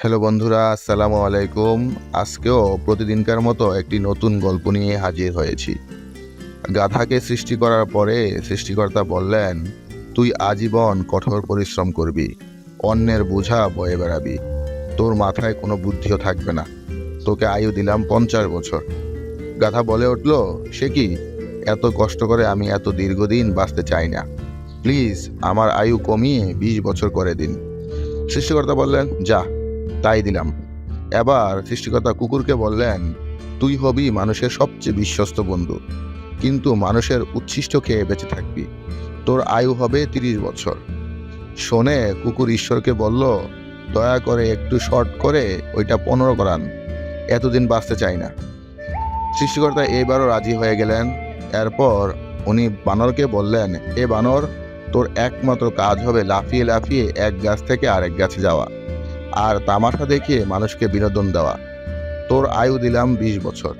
Hello বন্ধুরা, আসসালামু আলাইকুম। আজকেও প্রতিদিনকার মতো একটি নতুন গল্প নিয়ে হাজির হয়েছি। গাধাকে সৃষ্টি করার পরে সৃষ্টিকর্তা বললেন, তুই আজীবন কঠোর পরিশ্রম করবি, অন্যের বোঝা বয়ে বেড়াবি। তোর মাথায় কোনো বুদ্ধিও থাকবে না। তোকে আয়ু দিলাম পঞ্চাশ বছর। গাধা বলে উঠল, সে কি? এত কষ্ট করে আমি এত দীর্ঘদিন বাঁচতে চাই না। প্লিজ আমার আয়ু কমিয়ে বিশ বছর করে দিন। সৃষ্টিকর্তা বললেন, যা তাই দিলাম। এবার সৃষ্টিকর্তা কুকুরকে বললেন, তুই হবি মানুষের সবচেয়ে বিশ্বস্ত বন্ধু, কিন্তু মানুষের উচ্ছিষ্ট খেয়ে বেঁচে থাকবি। তোর আয়ু হবে তিরিশ বছর। শোনে কুকুর ঈশ্বরকে বলল, দয়া করে একটু শর্ট করে ওইটা পনেরো করান, এতদিন বাঁচতে চাই না। সৃষ্টিকর্তা এইবারও রাজি হয়ে গেলেন। এরপর উনি বানরকে বললেন, এ বানর, তোর একমাত্র কাজ হবে লাফিয়ে লাফিয়ে এক গাছ থেকে আরেক গাছে যাওয়া। আর তামাশা দেখিয়ে মানুষকে বিনোদন দেওয়া। তোর আয়ু দিলাম বিশ বছর।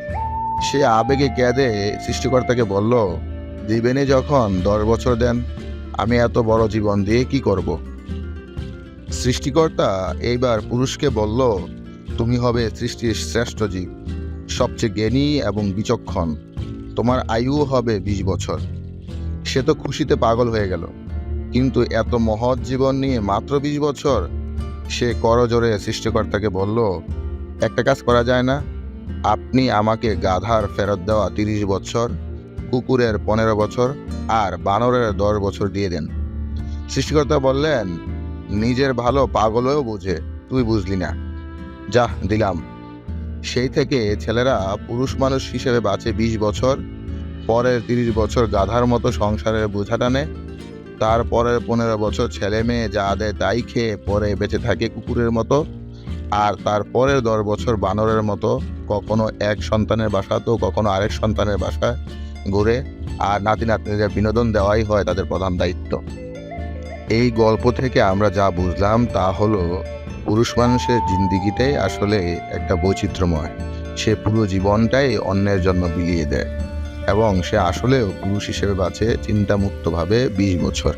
সে আবেগে কেঁদে সৃষ্টিকর্তাকে বলল, দিবেনে যখন দশ বছর দেন, আমি এত বড় জীবন দিয়ে কি করব? সৃষ্টিকর্তা এইবার পুরুষকে বলল, তুমি হবে সৃষ্টির শ্রেষ্ঠ জীব, সবচেয়ে জ্ঞানী এবং বিচক্ষণ। তোমার আয়ুও হবে বিশ বছর। সে তো খুশিতে পাগল হয়ে গেল। কিন্তু এত মহৎ জীবন নিয়ে মাত্র বিশ বছর সে করজোরে সৃষ্টিকর্তাকে বলল, একটা কাজ করা যায় না। আপনি আমাকে গাধার ফেরত দেওয়া তিরিশ বছর, কুকুরের পনেরো বছর আর বানরের দশ বছর দিয়ে দেন। সৃষ্টিকর্তা বললেন, নিজের ভালো পাগলেও বুঝে, তুই বুঝলি না। যা, দিলাম। সেই থেকে ছেলেরা পুরুষ মানুষ হিসেবে বাঁচে বিশ বছর, পরের তিরিশ বছর গাধার মতো সংসারের বোঝা টানে তারপরের পনেরো বছর ছেলে মেয়ে যা দেয় তাই খেয়ে পরে বেঁচে থাকে কুকুরের মতো। আর তারপরের দশ বছর বানরের মতো কখনো এক সন্তানের বাসা তো কখনো আরেক সন্তানের বাসা ঘুরে আর নাতি নাতনিদের বিনোদন দেওয়াই হয় তাদের প্রধান দায়িত্ব। এই গল্প থেকে আমরা যা বুঝলাম তা হলো, পুরুষ মানুষের জিন্দিগিটাই আসলে একটা বৈচিত্র্যময়। সে পুরো জীবনটাই অন্যের জন্য বিলিয়ে দেয়। এবং সে আসলেও পুরুষ হিসেবে বাঁচে চিন্তামুক্তভাবে বিশ বছর।